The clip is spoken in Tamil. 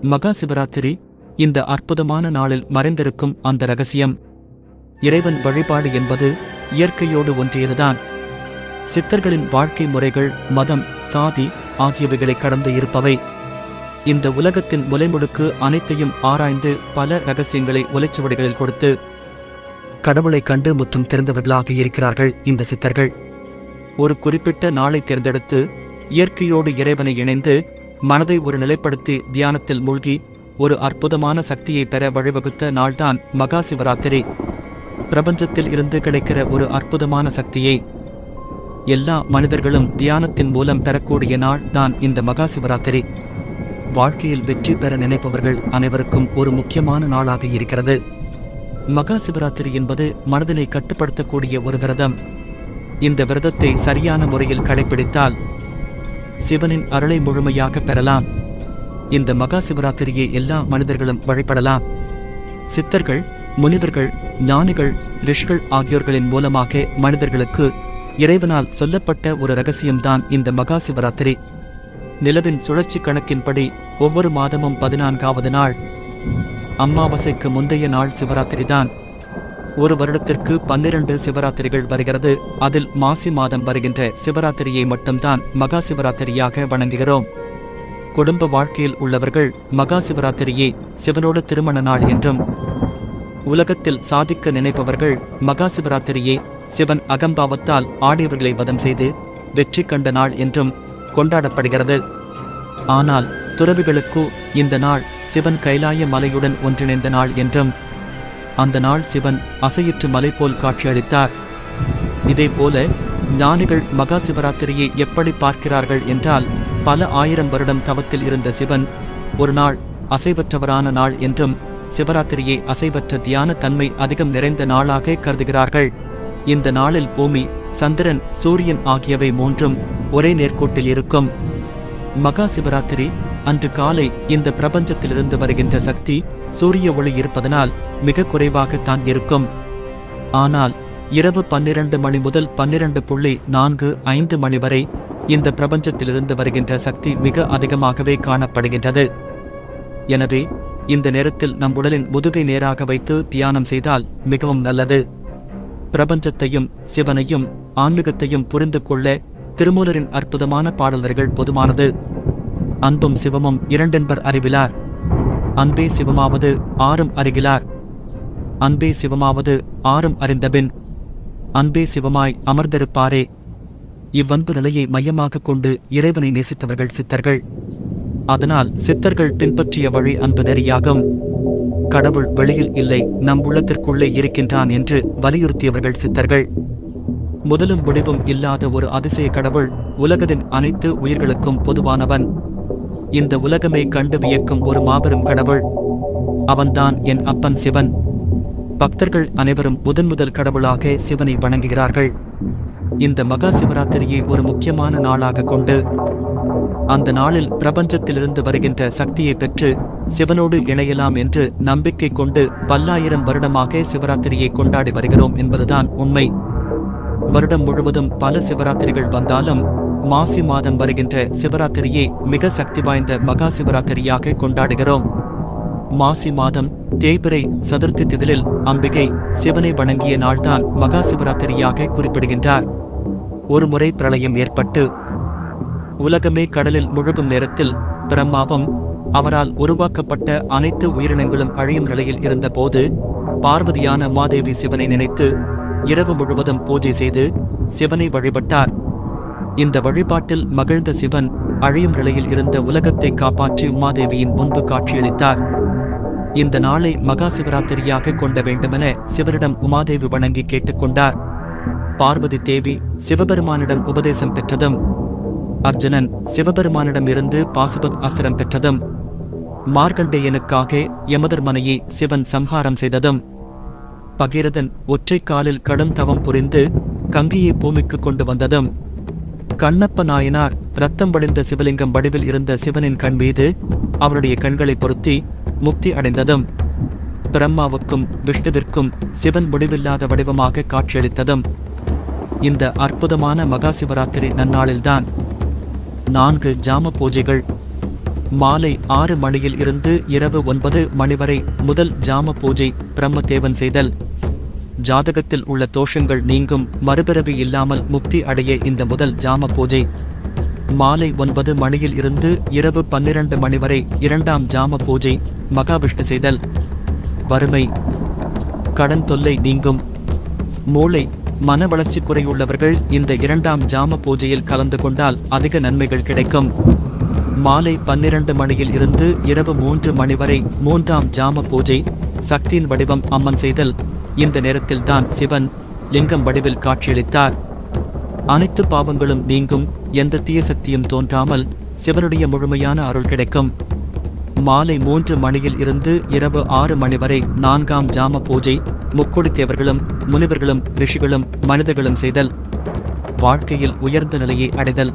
மகா சிவராத்திரி இந்த அற்புதமான நாளில் மறைந்திருக்கும் அந்த ரகசியம். இறைவன் வழிபாடு என்பது இயற்கையோடு ஒன்றியதுதான். சித்தர்களின் வாழ்க்கை முறைகள் மதம் சாதி ஆகியவைகளை கடந்து இருப்பவை. இந்த உலகத்தின் முலைமுடுக்கு அனைத்தையும் ஆராய்ந்து பல ரகசியங்களை ஒலைச்சுவடிகளில் கொடுத்து கடவுளை கண்டு முற்றும் தெரிந்தவர்களாக இருக்கிறார்கள் இந்த சித்தர்கள். ஒரு குறிப்பிட்ட நாளை தேர்ந்தெடுத்து இயற்கையோடு இறைவனை இணைந்து மனதை ஒரு நிலைப்படுத்தி தியானத்தில் மூழ்கி ஒரு அற்புதமான சக்தியை பெற வழிவகுத்த நாள்தான் மகா சிவராத்திரி பிரபஞ்சத்தில் இருந்து கிடைக்கிற ஒரு அற்புதமான சக்தியை எல்லா மனிதர்களும் தியானத்தின் மூலம் பெறக்கூடிய நாள் தான் இந்த மகா சிவராத்திரி வாழ்க்கையில் வெற்றி பெற நினைப்பவர்கள் அனைவருக்கும் ஒரு முக்கியமான நாளாக இருக்கிறது. மகா சிவராத்திரி என்பது மனதினை கட்டுப்படுத்தக்கூடிய ஒரு விரதம். இந்த விரதத்தை சரியான முறையில் கடைபிடித்தால் சிவனின் அருளை முழுமையாக பெறலாம். இந்த மகா சிவராத்திரியை எல்லா மனிதர்களும் வழிபடலாம். சித்தர்கள் முனிவர்கள் ஞானிகள் ரிஷிகள் ஆகியோர்களின் மூலமாக மனிதர்களுக்கு இறைவனால் சொல்லப்பட்ட ஒரு ரகசியம்தான் இந்த மகா சிவராத்திரி. நிலவின் சுழற்சி கணக்கின்படி ஒவ்வொரு மாதமும் பதினான்காவது நாள். அம்மாவாசைக்கு முந்தைய நாள் சிவராத்திரி தான் ஒரு வருடத்திற்கு பன்னிரண்டு சிவராத்திரிகள் வருகிறது. அதில் மாசி மாதம் வருகின்ற சிவராத்திரியை மட்டும்தான் மகா சிவராத்திரியாக வணங்குகிறோம். குடும்ப வாழ்க்கையில் உள்ளவர்கள் மகா சிவராத்திரியை சிவனோடு திருமண நாள் என்றும் உலகத்தில் சாதிக்க நினைப்பவர்கள் மகா சிவராத்திரியை சிவன் அகம்பாவத்தால் ஆடியவர்களை வதம் செய்து வெற்றி கண்ட நாள் என்றும் கொண்டாடப்படுகிறது. ஆனால் துறவிகளுக்கு இந்த நாள் சிவன் கைலாய மலையுடன் ஒன்றிணைந்த நாள் என்றும் அந்த நாள் சிவன் அசையிற்று மலை போல் காட்சியளித்தார். இதேபோல ஞானிகள் மகா சிவராத்திரியை எப்படி பார்க்கிறார்கள் என்றால் பல ஆயிரம் வருடம் தவத்தில் இருந்த சிவன் ஒரு நாள் அசைவற்றவரான நாள் என்றும் சிவராத்திரியை அசைவற்ற தியான தன்மை அதிகம் நிறைந்த நாளாக கருதுகிறார்கள். இந்த நாளில் பூமி சந்திரன் சூரியன் ஆகியவை மூன்றும் ஒரே நேர்கோட்டில் இருக்கும். மகா சிவராத்திரி அன்று காலை இந்த பிரபஞ்சத்திலிருந்து வருகின்ற சக்தி சூரிய ஒளி இருப்பதனால் மிக குறைவாகத்தான் இருக்கும். ஆனால் இரவு பன்னிரண்டு மணி முதல் பன்னிரண்டு புள்ளி நான்கு ஐந்து மணி வரை இந்த பிரபஞ்சத்திலிருந்து வருகின்ற சக்தி மிக அதிகமாகவே காணப்படுகின்றது. எனவே இந்த நேரத்தில் நம் உடலின் முதுகை நேராக வைத்து தியானம் செய்தால் மிகவும் நல்லது. பிரபஞ்சத்தையும் சிவனையும் ஆன்மீகத்தையும் புரிந்து கொள்ள திருமூலரின் அற்புதமான பாடல்கள் பொதுவானது அன்பும் சிவமும் இரண்டென்பர் அறிவிலார். அன்பே சிவமாவது ஆறும் அறிகிலார். அன்பே சிவமாவது ஆறும் அறிந்தபின் அன்பே சிவமாய் அமர்ந்திருப்பாரே. இவ்வன்பு நிலையை மையமாகக் கொண்டு இறைவனை நேசித்தவர்கள் சித்தர்கள். அதனால் சித்தர்கள் பின்பற்றிய வழி அன்பு நெறியாகும். கடவுள் வெளியில் இல்லை நம் உள்ளத்திற்குள்ளே இருக்கின்றான் என்று வலியுறுத்தியவர்கள் சித்தர்கள். முதலும் முடிவும் இல்லாத ஒரு அதிசய கடவுள் உலகத்தின் அனைத்து உயிர்களுக்கும் பொதுவானவன். இந்த உலகமே கண்டு வியக்கும் ஒரு மாபெரும் கடவுள். அவன்தான் என் அப்பன் சிவன். பக்தர்கள் அனைவரும் முதன் முதல் கடவுளாக சிவனை வணங்குகிறார்கள். இந்த மகா சிவராத்திரியை ஒரு முக்கியமான நாளாக கொண்டு அந்த நாளில் பிரபஞ்சத்திலிருந்து வருகின்ற சக்தியை பெற்று சிவனோடு இணையலாம் என்று நம்பிக்கை கொண்டு பல்லாயிரம் வருடமாக சிவராத்திரியை கொண்டாடி வருகிறோம் என்பதுதான் உண்மை. வருடம் முழுவதும் பல சிவராத்திரிகள் வந்தாலும் மாசி மாதம் வருகின்ற சிவராத்திரியை மிக சக்தி வாய்ந்த மகா சிவராத்திரியாக கொண்டாடுகிறோம். மாசி மாதம் தேய்பிரை சதுர்த்தி திதிலில் அம்பிகை சிவனை வணங்கிய நாள்தான் மகா சிவராத்திரியாக குறிப்பிடுகின்றார். ஒருமுறை பிரளயம் ஏற்பட்டு உலகமே கடலில் முழுகும் நேரத்தில் பிரம்மாவும் அவரால் உருவாக்கப்பட்ட அனைத்து உயிரினங்களும் அழியும் நிலையில் இருந்தபோது பார்வதியான மாதேவி சிவனை நினைத்து இரவு முழுவதும் பூஜை செய்து சிவனை வழிபட்டார். இந்த வழிபாட்டில் மகிழ்ந்த சிவன் அழியும் நிலையில் இருந்த உலகத்தை காப்பாற்றி உமாதேவியின் முன்பு காட்சியளித்தார். இந்த நாளை மகா சிவராத்திரியாக கொண்ட வேண்டுமென சிவரிடம் உமாதேவி வணங்கி கேட்டுக்கொண்டார். பார்வதி தேவி சிவபெருமானிடம் உபதேசம் பெற்றதும் அர்ஜுனன் சிவபெருமானிடம் இருந்து பாசுபத் அஸ்திரம் பெற்றதும் மார்கண்டேயனுக்காக யமதர்மனையை சிவன் சம்ஹாரம் செய்ததும் பகீரதன் ஒற்றை காலில் கடும் தவம் புரிந்து கங்கையை பூமிக்கு கொண்டு வந்ததும் கண்ணப்ப நாயனார் ரத்தம் வடிந்த சிவலிங்கம் வடிவில் இருந்த சிவனின் கண் மீது அவருடைய கண்களை பொருத்தி முக்தி அடைந்ததும் பிரம்மாவுக்கும் விஷ்ணுவிற்கும் சிவன் முடிவில்லாத வடிவமாக காட்சியளித்ததும் இந்த அற்புதமான மகா சிவராத்திரி நன்னாளில்தான். நான்கு ஜாம பூஜைகள். மாலை ஆறு மணியில் இருந்து இரவு ஒன்பது மணி வரை முதல் ஜாம பூஜை பிரம்மதேவன் செய்தல். ஜாதகத்தில் உள்ள தோஷங்கள் நீங்கும் மறுபிறவி இல்லாமல் முக்தி அடைய இந்த முதல் ஜாம பூஜை. மாலை ஒன்பது மணியில் இருந்து இரவு பன்னிரண்டு மணி வரை இரண்டாம் ஜாம பூஜை மகாவிஷ்ணு செய்தல். வறுமை கடன் தொல்லை நீங்கும். மூளை மன வளர்ச்சி குறையுள்ளவர்கள் இந்த இரண்டாம் ஜாம பூஜையில் கலந்து கொண்டால் அதிக நன்மைகள் கிடைக்கும். மாலை பன்னிரண்டு மணியில் இருந்து இரவு மூன்று மணி வரை மூன்றாம் ஜாம பூஜை சக்தியின் வடிவம் அம்மன் செய்தல். இந்த நேரத்தில் தான் சிவன் லிங்கம் வடிவில் காட்சியளித்தார். அனைத்து பாவங்களும் நீங்கும் எந்த தீய சக்தியும் தோன்றாமல் சிவனுடைய முழுமையான அருள் கிடைக்கும். மாலை மூன்று மணியில் இருந்து இரவு ஆறு மணி வரை நான்காம் ஜாம பூஜை முக்கொடித்தேவர்களும் முனிவர்களும் ரிஷிகளும் மனிதர்களும் செய்தல். வாழ்க்கையில் உயர்ந்த நிலையை அடைதல்.